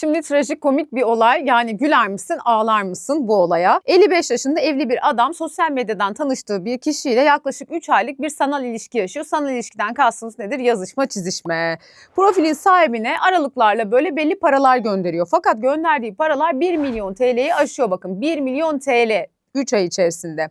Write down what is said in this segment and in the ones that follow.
Şimdi trajik komik bir olay. Yani güler misin, ağlar mısın bu olaya? 55 yaşında evli bir adam sosyal medyadan tanıştığı bir kişiyle yaklaşık 3 aylık bir sanal ilişki yaşıyor. Sanal ilişkiden kastınız nedir? Yazışma, çizişme. Profilin sahibine aralıklarla böyle belli paralar gönderiyor. Fakat gönderdiği paralar 1 milyon TL'yi aşıyor bakın. 1 milyon TL 3 ay içerisinde.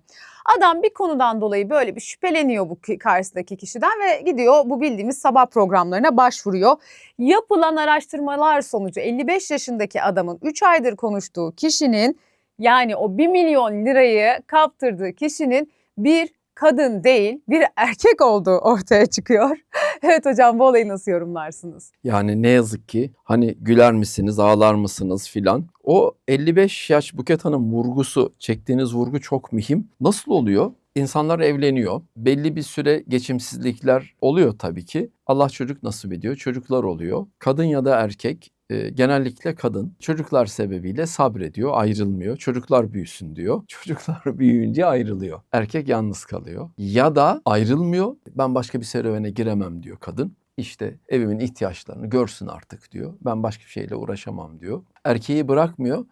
Adam bir konudan dolayı böyle bir şüpheleniyor bu ki- karşısındaki kişiden ve gidiyor bu bildiğimiz sabah programlarına başvuruyor. Yapılan araştırmalar sonucu 55 yaşındaki adamın 3 aydır konuştuğu kişinin yani o 1 milyon lirayı kaptırdığı kişinin bir kadın değil bir erkek olduğu ortaya çıkıyor. evet hocam bu olayı nasıl yorumlarsınız? Yani ne yazık ki hani güler misiniz, ağlar mısınız filan. O 55 yaş Buket Hanım vurgusu, çektiğiniz vurgu çok mühim. Nasıl oluyor? İnsanlar evleniyor. Belli bir süre geçimsizlikler oluyor tabii ki. Allah çocuk nasip ediyor. Çocuklar oluyor. Kadın ya da erkek e, genellikle kadın çocuklar sebebiyle sabrediyor, ayrılmıyor. Çocuklar büyüsün diyor. Çocuklar büyüyünce ayrılıyor. Erkek yalnız kalıyor. Ya da ayrılmıyor. Ben başka bir serüvene giremem diyor kadın. İşte evimin ihtiyaçlarını görsün artık diyor. Ben başka bir şeyle uğraşamam diyor. Erkeği bırakmıyor.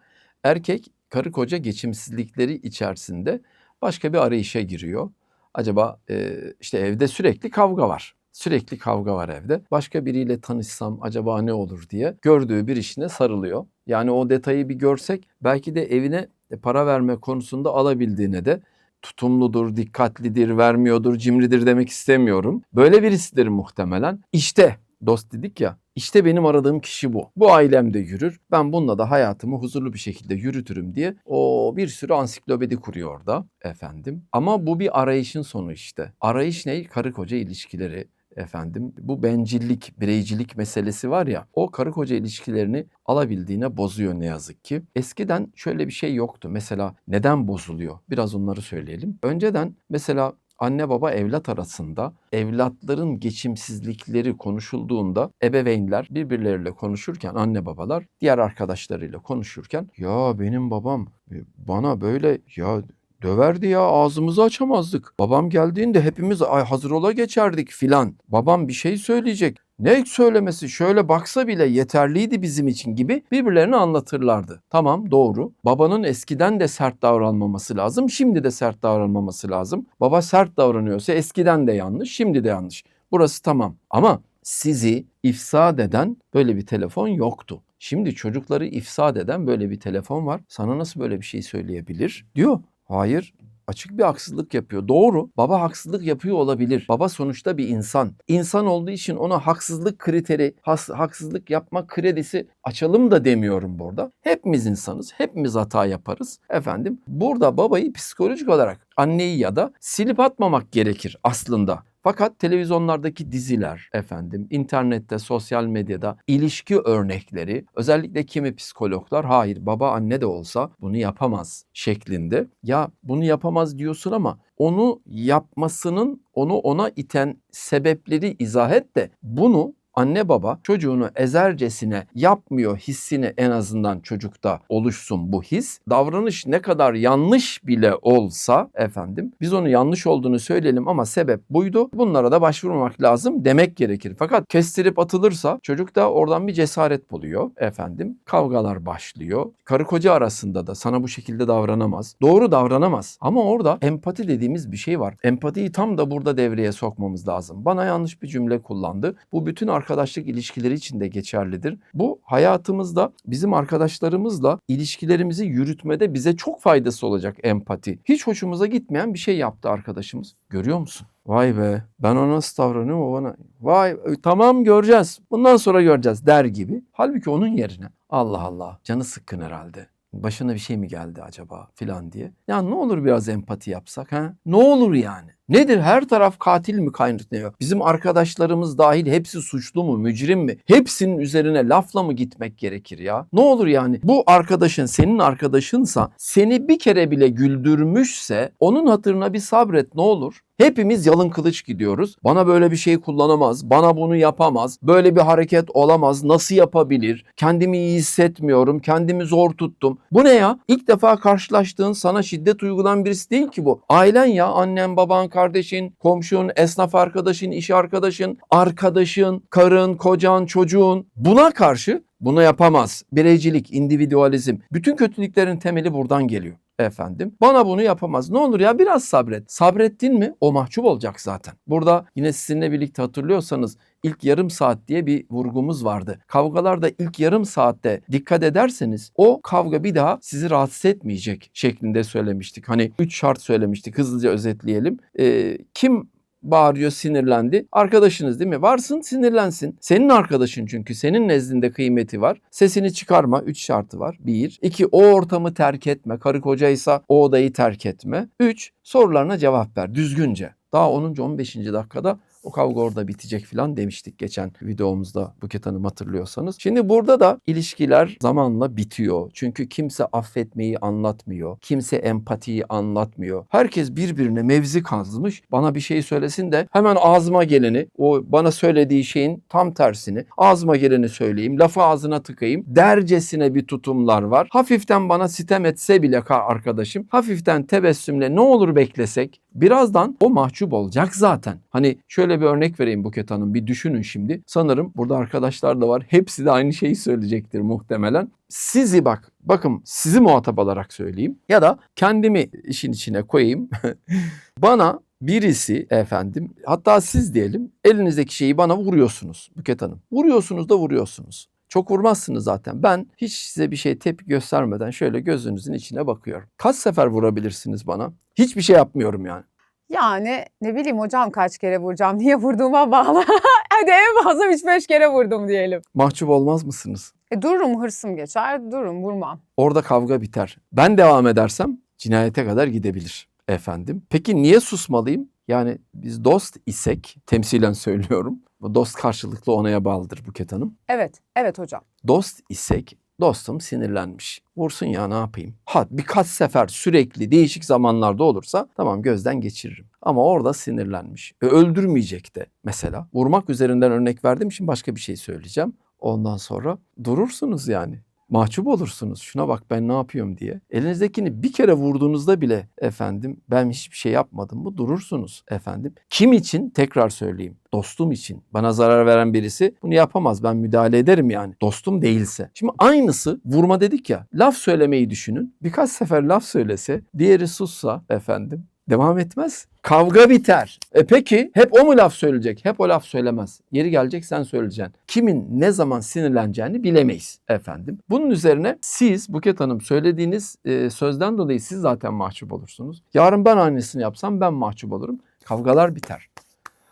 Erkek karı koca geçimsizlikleri içerisinde başka bir arayışa giriyor. Acaba e, işte evde sürekli kavga var. Sürekli kavga var evde. Başka biriyle tanışsam acaba ne olur diye gördüğü bir işine sarılıyor. Yani o detayı bir görsek belki de evine e, para verme konusunda alabildiğine de tutumludur, dikkatlidir, vermiyordur, cimridir demek istemiyorum. Böyle birisidir muhtemelen. İşte dost dedik ya. İşte benim aradığım kişi bu. Bu ailemde yürür. Ben bununla da hayatımı huzurlu bir şekilde yürütürüm diye o bir sürü ansiklopedi kuruyor orada efendim. Ama bu bir arayışın sonu işte. Arayış ne? Karı koca ilişkileri efendim. Bu bencillik, bireycilik meselesi var ya o karı koca ilişkilerini alabildiğine bozuyor ne yazık ki. Eskiden şöyle bir şey yoktu. Mesela neden bozuluyor? Biraz onları söyleyelim. Önceden mesela anne baba evlat arasında evlatların geçimsizlikleri konuşulduğunda ebeveynler birbirleriyle konuşurken anne babalar diğer arkadaşlarıyla konuşurken ya benim babam e, bana böyle ya döverdi ya ağzımızı açamazdık. Babam geldiğinde hepimiz ay hazır ola geçerdik filan. Babam bir şey söyleyecek. Ne söylemesi şöyle baksa bile yeterliydi bizim için gibi birbirlerine anlatırlardı. Tamam doğru. Babanın eskiden de sert davranmaması lazım. Şimdi de sert davranmaması lazım. Baba sert davranıyorsa eskiden de yanlış, şimdi de yanlış. Burası tamam. Ama sizi ifsad eden böyle bir telefon yoktu. Şimdi çocukları ifsad eden böyle bir telefon var. Sana nasıl böyle bir şey söyleyebilir? Diyor. Hayır açık bir haksızlık yapıyor. Doğru. Baba haksızlık yapıyor olabilir. Baba sonuçta bir insan. İnsan olduğu için ona haksızlık kriteri, has- haksızlık yapma kredisi açalım da demiyorum burada. Hepimiz insanız. Hepimiz hata yaparız. Efendim burada babayı psikolojik olarak anneyi ya da silip atmamak gerekir aslında. Fakat televizyonlardaki diziler efendim, internette, sosyal medyada ilişki örnekleri özellikle kimi psikologlar hayır baba anne de olsa bunu yapamaz şeklinde. Ya bunu yapamaz diyorsun ama onu yapmasının onu ona iten sebepleri izah et de bunu anne baba çocuğunu ezercesine yapmıyor hissini en azından çocukta oluşsun bu his. Davranış ne kadar yanlış bile olsa efendim biz onu yanlış olduğunu söyleyelim ama sebep buydu. Bunlara da başvurmamak lazım demek gerekir. Fakat kestirip atılırsa çocuk da oradan bir cesaret buluyor efendim. Kavgalar başlıyor. Karı koca arasında da sana bu şekilde davranamaz. Doğru davranamaz. Ama orada empati dediğimiz bir şey var. Empatiyi tam da burada devreye sokmamız lazım. Bana yanlış bir cümle kullandı. Bu bütün arkadaşlık ilişkileri için de geçerlidir. Bu hayatımızda bizim arkadaşlarımızla ilişkilerimizi yürütmede bize çok faydası olacak empati. Hiç hoşumuza gitmeyen bir şey yaptı arkadaşımız. Görüyor musun? Vay be ben ona nasıl davranıyorum o bana. Vay e, tamam göreceğiz. Bundan sonra göreceğiz der gibi. Halbuki onun yerine Allah Allah canı sıkkın herhalde. Başına bir şey mi geldi acaba filan diye. Ya ne olur biraz empati yapsak ha? Ne olur yani? Nedir? Her taraf katil mi kaynatıyor? Bizim arkadaşlarımız dahil hepsi suçlu mu, mücrim mi? Hepsinin üzerine lafla mı gitmek gerekir ya? Ne olur yani? Bu arkadaşın senin arkadaşınsa seni bir kere bile güldürmüşse onun hatırına bir sabret ne olur? Hepimiz yalın kılıç gidiyoruz. Bana böyle bir şey kullanamaz, bana bunu yapamaz, böyle bir hareket olamaz, nasıl yapabilir? Kendimi iyi hissetmiyorum, kendimi zor tuttum. Bu ne ya? İlk defa karşılaştığın sana şiddet uygulanan birisi değil ki bu. Ailen ya, annen, baban, kardeşin, komşun, esnaf arkadaşın, iş arkadaşın, arkadaşın, karın, kocan, çocuğun. Buna karşı Bunu yapamaz. Bireycilik, individualizm. Bütün kötülüklerin temeli buradan geliyor efendim. Bana bunu yapamaz. Ne olur ya biraz sabret. Sabrettin mi o mahcup olacak zaten. Burada yine sizinle birlikte hatırlıyorsanız ilk yarım saat diye bir vurgumuz vardı. Kavgalarda ilk yarım saatte dikkat ederseniz o kavga bir daha sizi rahatsız etmeyecek şeklinde söylemiştik. Hani üç şart söylemiştik. Hızlıca özetleyelim. Ee, kim bağırıyor, sinirlendi. Arkadaşınız değil mi? Varsın, sinirlensin. Senin arkadaşın çünkü. Senin nezdinde kıymeti var. Sesini çıkarma. Üç şartı var. Bir. iki O ortamı terk etme. Karı kocaysa o odayı terk etme. Üç. Sorularına cevap ver. Düzgünce. Daha 10. 15. dakikada o kavga orada bitecek falan demiştik geçen videomuzda Buket Hanım hatırlıyorsanız. Şimdi burada da ilişkiler zamanla bitiyor. Çünkü kimse affetmeyi anlatmıyor. Kimse empatiyi anlatmıyor. Herkes birbirine mevzi kazmış. Bana bir şey söylesin de hemen ağzıma geleni, o bana söylediği şeyin tam tersini ağzıma geleni söyleyeyim. Lafı ağzına tıkayım. Dercesine bir tutumlar var. Hafiften bana sitem etse bile ka- arkadaşım hafiften tebessümle ne olur beklesek birazdan o mahcup olacak zaten. Hani şöyle bir örnek vereyim Buket Hanım bir düşünün şimdi. Sanırım burada arkadaşlar da var. Hepsi de aynı şeyi söyleyecektir muhtemelen. Sizi bak bakın sizi muhatap alarak söyleyeyim ya da kendimi işin içine koyayım. Bana birisi efendim hatta siz diyelim elinizdeki şeyi bana vuruyorsunuz Buket Hanım. Vuruyorsunuz da vuruyorsunuz. Çok vurmazsınız zaten. Ben hiç size bir şey tepki göstermeden şöyle gözünüzün içine bakıyorum. Kaç sefer vurabilirsiniz bana? Hiçbir şey yapmıyorum yani. Yani ne bileyim hocam kaç kere vuracağım, niye vurduğuma bağlı. Hadi en fazla 3-5 kere vurdum diyelim. Mahcup olmaz mısınız? E, dururum hırsım geçer, dururum vurmam. Orada kavga biter. Ben devam edersem cinayete kadar gidebilir efendim. Peki niye susmalıyım? Yani biz dost isek, temsilen söylüyorum. Dost karşılıklı onaya bağlıdır Buket Hanım. Evet, evet hocam. Dost isek dostum sinirlenmiş. Vursun ya ne yapayım? Ha birkaç sefer sürekli değişik zamanlarda olursa tamam gözden geçiririm. Ama orada sinirlenmiş. E, öldürmeyecek de mesela. Vurmak üzerinden örnek verdiğim için başka bir şey söyleyeceğim. Ondan sonra durursunuz yani. Mahcup olursunuz. Şuna bak ben ne yapıyorum diye. Elinizdekini bir kere vurduğunuzda bile efendim ben hiçbir şey yapmadım mı durursunuz efendim. Kim için tekrar söyleyeyim. Dostum için bana zarar veren birisi bunu yapamaz. Ben müdahale ederim yani. Dostum değilse. Şimdi aynısı vurma dedik ya. Laf söylemeyi düşünün. Birkaç sefer laf söylese, diğeri sussa efendim devam etmez. Kavga biter. E peki hep o mu laf söyleyecek? Hep o laf söylemez. Yeri gelecek sen söyleyeceksin. Kimin ne zaman sinirleneceğini bilemeyiz efendim. Bunun üzerine siz Buket Hanım söylediğiniz e, sözden dolayı siz zaten mahcup olursunuz. Yarın ben aynısını yapsam ben mahcup olurum. Kavgalar biter.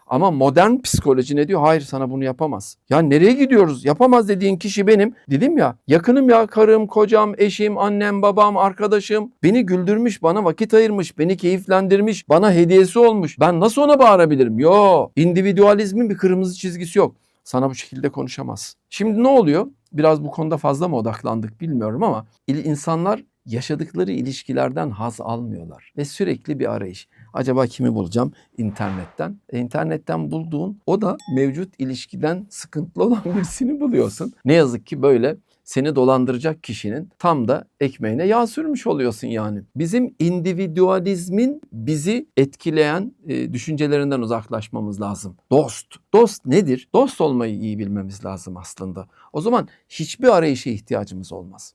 Ama modern psikoloji ne diyor? Hayır sana bunu yapamaz. Ya nereye gidiyoruz? Yapamaz dediğin kişi benim. Dedim ya yakınım ya karım, kocam, eşim, annem, babam, arkadaşım. Beni güldürmüş, bana vakit ayırmış, beni keyiflendirmiş, bana hediyesi olmuş. Ben nasıl ona bağırabilirim? Yo, individualizmin bir kırmızı çizgisi yok. Sana bu şekilde konuşamaz. Şimdi ne oluyor? Biraz bu konuda fazla mı odaklandık bilmiyorum ama insanlar yaşadıkları ilişkilerden haz almıyorlar ve sürekli bir arayış. Acaba kimi bulacağım? İnternetten. E, internetten bulduğun o da mevcut ilişkiden sıkıntılı olan birisini buluyorsun. Ne yazık ki böyle seni dolandıracak kişinin tam da ekmeğine yağ sürmüş oluyorsun yani. Bizim individualizmin bizi etkileyen e, düşüncelerinden uzaklaşmamız lazım. Dost. Dost nedir? Dost olmayı iyi bilmemiz lazım aslında. O zaman hiçbir arayışa ihtiyacımız olmaz.